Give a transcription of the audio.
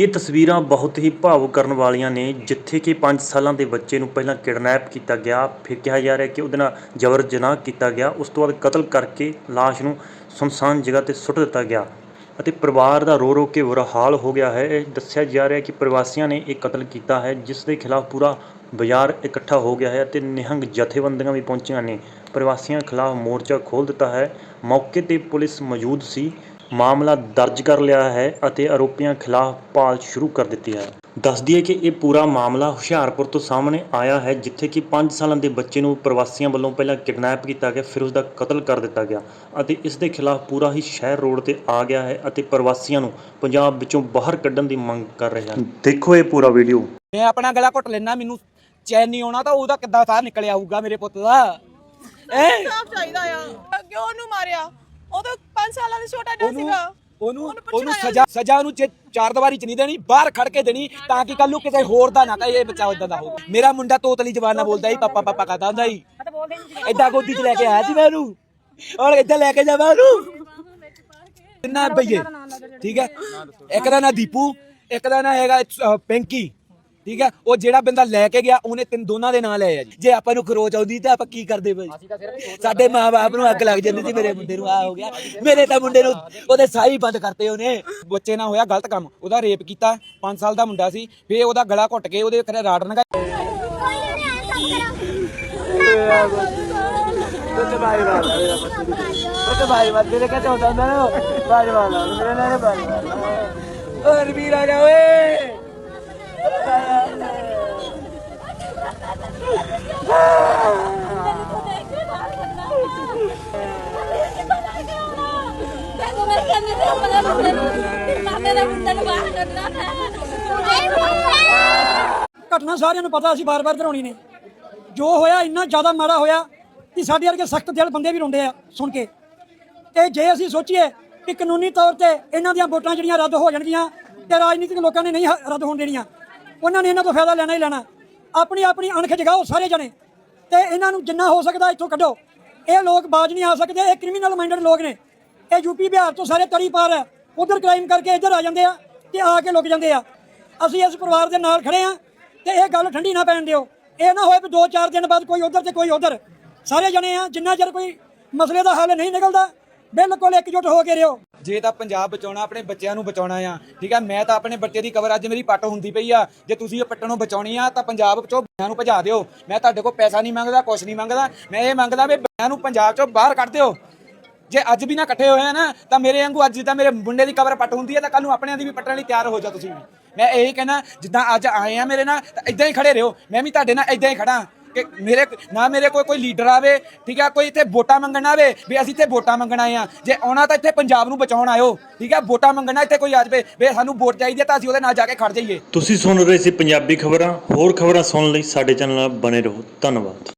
ਇਹ ਤਸਵੀਰਾਂ ਬਹੁਤ ਹੀ ਭਾਵੁਕ ਕਰਨ ਵਾਲੀਆਂ ਨੇ, ਜਿੱਥੇ ਕਿ 5 ਸਾਲਾਂ ਦੇ ਬੱਚੇ ਨੂੰ ਪਹਿਲਾਂ ਕਿਡਨੈਪ ਕੀਤਾ ਗਿਆ, ਫਿਰ ਕਿਹਾ ਜਾ ਰਿਹਾ ਕਿ ਉਹਦੇ ਨਾਲ ਜਬਰ ਜਨਾਹ ਕੀਤਾ ਗਿਆ, ਉਸ ਤੋਂ ਬਾਅਦ ਕਤਲ ਕਰਕੇ ਲਾਸ਼ ਨੂੰ ਸੁਨਸਾਨ ਜਗ੍ਹਾ ਤੇ ਸੁੱਟ ਦਿੱਤਾ ਗਿਆ ਅਤੇ ਪਰਿਵਾਰ ਦਾ ਰੋ ਰੋ ਕੇ ਬੁਰਾ ਹਾਲ ਹੋ ਗਿਆ ਹੈ। ਇਹ ਦੱਸਿਆ ਜਾ ਰਿਹਾ ਕਿ ਪ੍ਰਵਾਸੀਆਂ ਨੇ ਇਹ ਕਤਲ ਕੀਤਾ ਹੈ, ਜਿਸ ਦੇ ਖਿਲਾਫ ਪੂਰਾ ਬਾਜ਼ਾਰ ਇਕੱਠਾ ਹੋ ਗਿਆ ਹੈ ਅਤੇ ਨਿਹੰਗ ਜਥੇਬੰਦੀਆਂ ਵੀ ਪਹੁੰਚੀਆਂ ਨੇ। ਪ੍ਰਵਾਸੀਆਂ ਖਿਲਾਫ ਮੋਰਚਾ ਖੋਲ੍ਹ ਦਿੱਤਾ ਹੈ। ਮੌਕੇ ਤੇ ਪੁਲਿਸ ਮੌਜੂਦ ਸੀ। ਮਾਮਲਾ ਦਰਜ ਕਰ ਲਿਆ ਹੈ ਅਤੇ ਆਰੋਪੀਆਂ ਖਿਲਾਫ ਭਾਲ ਸ਼ੁਰੂ ਕਰ ਦਿੱਤੀ ਹੈ। ਦੱਸ ਦਈਏ ਕਿ ਇਹ ਪੂਰਾ ਮਾਮਲਾ ਹੁਸ਼ਿਆਰਪੁਰ ਤੋਂ ਸਾਹਮਣੇ ਆਇਆ ਹੈ ਜਿੱਥੇ ਕਿ 5 ਸਾਲਾਂ ਦੇ ਬੱਚੇ ਨੂੰ ਪ੍ਰਵਾਸੀਆਂ ਵੱਲੋਂ ਪਹਿਲਾਂ ਕਿਡਨੈਪ ਕੀਤਾ ਗਿਆ ਫਿਰ ਉਸ ਦਾ ਕਤਲ ਕਰ ਦਿੱਤਾ ਗਿਆ ਅਤੇ ਇਸ ਦੇ ਖਿਲਾਫ ਪੂਰਾ ਹੀ ਸ਼ਹਿਰ ਰੋਡ ਤੇ ਆ ਗਿਆ ਹੈ ਅਤੇ ਪ੍ਰਵਾਸੀਆਂ ਨੂੰ ਪੰਜਾਬ ਵਿੱਚੋਂ ਬਾਹਰ ਕੱਢਣ ਦੀ ਮੰਗ ਕਰ ਰਹੇ ਹਨ ਦੇਖੋ ਇਹ ਪੂਰਾ ਵੀਡੀਓ। ਮੈਂ ਆਪਣਾ ਗਲਾ ਘੁੱਟ ਲੈਣਾ ਮੈਨੂੰ ਚੈਨ ਨਹੀਂ ਆਉਣਾ ਤਾਂ ਉਹਦਾ ਕਿੱਦਾਂ ਸਾਹ ਨਿਕਲਿਆ ਆਊਗਾ ਮੇਰੇ ਪੁੱਤ ਦਾ? ਐ ਇਨਸਾਫ ਚਾਹੀਦਾ ਆ। ਕਿਉਂ ਉਹਨੂੰ ਮਾਰਿਆ। ਉਹ ਤਾਂ 5 ਸਾਲਾਂ ਦਾ ਛੋਟਾ ਜਿਹਾ ਉਹਨੂੰ ਸੀਗਾ। ਉਹਨੂੰ ਉਹਨੂੰ। ਸਜ਼ਾ ਸਜ਼ਾ ਚ- ਚਾਰ ਦੀਵਾਰੀ ਚ ਨਹੀਂ ਦੇਣੀ ਬਾਹਰ ਖੜ ਕੇ ਦੇਣੀ ਤਾਂ ਕਿ ਕੱਲ ਨੂੰ ਕਿਸੇ ਹੋਰ ਦਾ ਨਾ ਕਹੇ ਇਹ ਬੱਚਾ ਇਦਾਂ ਦਾ ਹੋ ਮੇਰਾ ਮੁੰਡਾ ਤੋਤਲੀ ਜ਼ਬਾਨ ਨਾਲ ਬੋਲਦਾ ਸੀ ਪਾਪਾ ਪਾਪਾ ਕਰਦਾ ਹੁੰਦਾ ਸੀ ਐਦਾਂ ਗੋਦੀ ਚ ਲੈ ਕੇ ਆਇਆ ਸੀ ਮੈਂ ਉਹਨੂੰ। ਔਰ ਏਦਾਂ ਲੈ ਕੇ ਜਾਵਾਂ ਉਹਨੂੰ। ਤਿੰਨਾਂ ਭਈਏ ਠੀਕ ਹੈ? ਇੱਕ ਦਾ ਨਾਂ ਦੀਪੂ ਇੱਕ ਦਾ ਨਾਂ ਹੈਗਾ ਪਿੰਕੀ। ਠੀਕ ਹੈ ਉਹ ਜਿਹੜਾ ਬੰਦਾ ਲੈ ਕੇ ਗਿਆ ਉਹਨੇ ਤਿੰਨ ਦੋਨਾਂ ਦੇ ਨਾਂ ਲਏ ਆ ਜੀ ਜੇ ਆਪਾਂ ਨੂੰ ਖਰੋਚ ਆਉਂਦੀ ਤਾਂ ਆਪਾਂ ਕੀ ਕਰਦੇ ਬਈ ਸਾਡੇ ਮਾਪੇ ਨੂੰ ਅੱਗ ਲੱਗ ਜਾਂਦੀ ਸੀ ਮੇਰੇ ਮੁੰਡੇ ਨੂੰ ਆ ਹੋ ਗਿਆ ਮੇਰੇ ਤਾਂ ਮੁੰਡੇ ਨੂੰ ਉਹਦੇ ਸਾਈ ਬੰਦ ਕਰਤੇ ਉਹਨੇ ਬੱਚੇ ਨਾਲ ਹੋਇਆ ਗਲਤ ਕੰਮ ਉਹਦਾ ਰੇਪ ਕੀਤਾ 5 ਸਾਲ ਦਾ ਮੁੰਡਾ ਸੀ ਫੇਰ ਉਹਦਾ ਗਲਾ ਘੁੱਟ ਕੇ ਉਹਦੇ ਘਰੇ ਰਾੜ ਨਗਾ ਭਾਈ ਮਤ ਤੇਰੇ ਕਿੱਥੇ ਹੁੰਦਾ ਨਾ ਭਾਈ ਵਾਲਾ ਮੇਰੇ ਨਾਲ ਭਾਈ ਓਏ ਵੀਰ ਆ ਜਾ ਓਏ ਘਟਨਾ ਸਾਰਿਆਂ ਨੂੰ ਪਤਾ, ਅਸੀਂ ਬਾਰ-ਬਾਰ ਦਰਾਉਣੀ ਨੇ। ਜੋ ਹੋਇਆ, ਇੰਨਾ ਜ਼ਿਆਦਾ ਮਾੜਾ ਹੋਇਆ ਕਿ ਸਾਡੇ ਵਰਗੇ ਸਖਤ ਦਿਲ ਬੰਦੇ ਵੀ ਰੋਂਦੇ ਆ, ਸੁਣ ਕੇ। ਤੇ ਜੇ ਅਸੀਂ ਸੋਚੀਏ ਕਿ ਕਾਨੂੰਨੀ ਤੌਰ ਤੇ ਇਹਨਾਂ ਦੀਆਂ ਵੋਟਾਂ ਜਿਹੜੀਆਂ ਰੱਦ ਹੋ ਜਾਣਗੀਆਂ ਤੇ ਰਾਜਨੀਤਿਕ ਲੋਕਾਂ ਨੇ ਨਹੀਂ ਰੱਦ ਹੋਣ ਦੇਣੀਆਂ ਉਹਨਾਂ ਨੇ ਇਹਨਾਂ ਤੋਂ ਫਾਇਦਾ ਲੈਣਾ ਹੀ ਲੈਣਾ। ਆਪਣੀ ਆਪਣੀ ਅਣਖ ਜਗਾਓ ਸਾਰੇ ਜਣੇ। ਤੇ ਇਹਨਾਂ ਨੂੰ ਜਿੰਨਾ ਹੋ ਸਕਦਾ ਇੱਥੋਂ ਕੱਢੋ। ਇਹ ਲੋਕ ਬਾਜ ਨਹੀਂ ਆ ਸਕਦੇ, ਇਹ ਕ੍ਰਿਮੀਨਲ ਮਾਈਂਡਡ ਲੋਕ ਨੇ। ਇਹ ਯੂਪੀ ਬਿਹਾਰ ਤੋਂ ਸਾਰੇ ਤਰੀ ਪਾਰ ਹੈ। ਉਧਰ ਕ੍ਰਾਈਮ ਕਰਕੇ ਇੱਧਰ ਆ ਜਾਂਦੇ ਆ ਤੇ ਆ ਕੇ ਲੁਕ ਜਾਂਦੇ ਆ। ਅਸੀਂ ਇਸ ਪਰਿਵਾਰ ਦੇ ਨਾਲ ਖੜੇ ਆ ਤੇ ਇਹ ਗੱਲ ਠੰਡੀ ਨਾ ਪੈਣ ਦਿਓ। ਇਹ ਨਾ ਹੋਏ ਵੀ 2-4 ਦਿਨ ਬਾਅਦ ਕੋਈ ਉਧਰ ਤੇ ਕੋਈ ਉਧਰ। ਸਾਰੇ ਜਣੇ ਆ, ਜਿੰਨਾ ਚਿਰ ਕੋਈ ਮਸਲੇ ਦਾ ਹੱਲ ਨਹੀਂ ਨਿਕਲਦਾ ਬਿਲਕੁਲ ਇਕਜੁੱਟ ਹੋ ਕੇ ਰਹੋ। ਜੇ ਤਾਂ ਪੰਜਾਬ ਬਚਾਉਣਾ, ਆਪਣੇ ਬੱਚਿਆਂ ਨੂੰ ਬਚਾਉਣਾ ਆ, ਠੀਕ ਆ? ਮੈਂ ਤਾਂ ਆਪਣੇ ਬੱਚੇ ਦੀ ਕਬਰ ਅੱਜ ਮੇਰੀ ਪੱਟ ਹੁੰਦੀ ਪਈ ਆ। ਜੇ ਤੁਸੀਂ ਇਹ ਪੱਟਣ ਨੂੰ ਬਚਾਉਣੀ ਆ, ਤਾਂ ਪੰਜਾਬ ਚੋਂ ਬੱਚਿਆਂ ਨੂੰ ਭਜਾ ਦਿਓ। ਮੈਂ ਤੁਹਾਡੇ ਕੋਲ ਪੈਸਾ ਨਹੀਂ ਮੰਗਦਾ, ਕੁਛ ਨਹੀਂ ਮੰਗਦਾ। ਮੈਂ ਇਹ ਮੰਗਦਾ ਵੀ ਬੱਚਿਆਂ ਨੂੰ ਪੰਜਾਬ ਚੋਂ ਬਾਹਰ ਕੱਢ ਦਿਓ। ਜੇ ਅੱਜ ਵੀ ਨਾ ਇਕੱਠੇ ਹੋਏ ਆ ਨਾ, ਤਾਂ ਮੇਰੇ ਵਾਂਗੂ ਅੱਜ ਜਿੱਦਾਂ ਮੇਰੇ ਮੁੰਡੇ ਦੀ ਕਬਰ ਪੱਟ ਹੁੰਦੀ ਹੈ ਤਾਂ ਕੱਲ ਨੂੰ ਆਪਣਿਆਂ ਦੀ ਵੀ ਪੱਟਣ ਲਈ ਤਿਆਰ ਹੋ ਜਾ ਤੁਸੀਂ ਵੀ। ਮੈਂ ਇਹੀ ਕਹਿਣਾ, ਜਿੱਦਾਂ ਅੱਜ ਆਏ ਆ ਮੇਰੇ ਨਾਲ, ਤਾਂ ਇਦਾਂ ਹੀ ਖੜੇ ਰਹੋ। ਮੈਂ ਵੀ ਤੁਹਾਡੇ ਨਾਲ ਇਦਾਂ ਹੀ ਖੜਾ। ਕਿ ਮੇਰੇ ਨਾ ਮੇਰੇ ਕੋਲ ਕੋਈ ਲੀਡਰ ਆਵੇ, ਠੀਕ ਆ, ਕੋਈ ਇੱਥੇ ਵੋਟਾਂ ਮੰਗਣ ਆਵੇ, ਵੀ ਅਸੀਂ ਇੱਥੇ ਵੋਟਾਂ ਮੰਗਣ ਆਏ ਆ ਜੇ ਆਉਣਾ ਤਾਂ ਇੱਥੇ ਪੰਜਾਬ ਨੂੰ ਬਚਾਉਣ ਆਇਓ, ਠੀਕ ਆ, ਵੋਟਾਂ ਮੰਗਣਾ ਇੱਥੇ ਕੋਈ ਆ ਜਾਵੇ, ਵੀ ਸਾਨੂੰ ਵੋਟ ਚਾਹੀਦੀ ਹੈ ਤਾਂ ਅਸੀਂ ਉਹਦੇ ਨਾਲ ਜਾ ਕੇ ਖੜ ਜਾਈਏ। ਤੁਸੀਂ ਸੁਣ ਰਹੇ ਸੀ ਪੰਜਾਬੀ ਖਬਰਾਂ, ਹੋਰ ਖਬਰਾਂ ਸੁਣਨ ਲਈ ਸਾਡੇ ਚੈਨਲ ਨਾਲ ਬਣੇ ਰਹੋ। ਧੰਨਵਾਦ।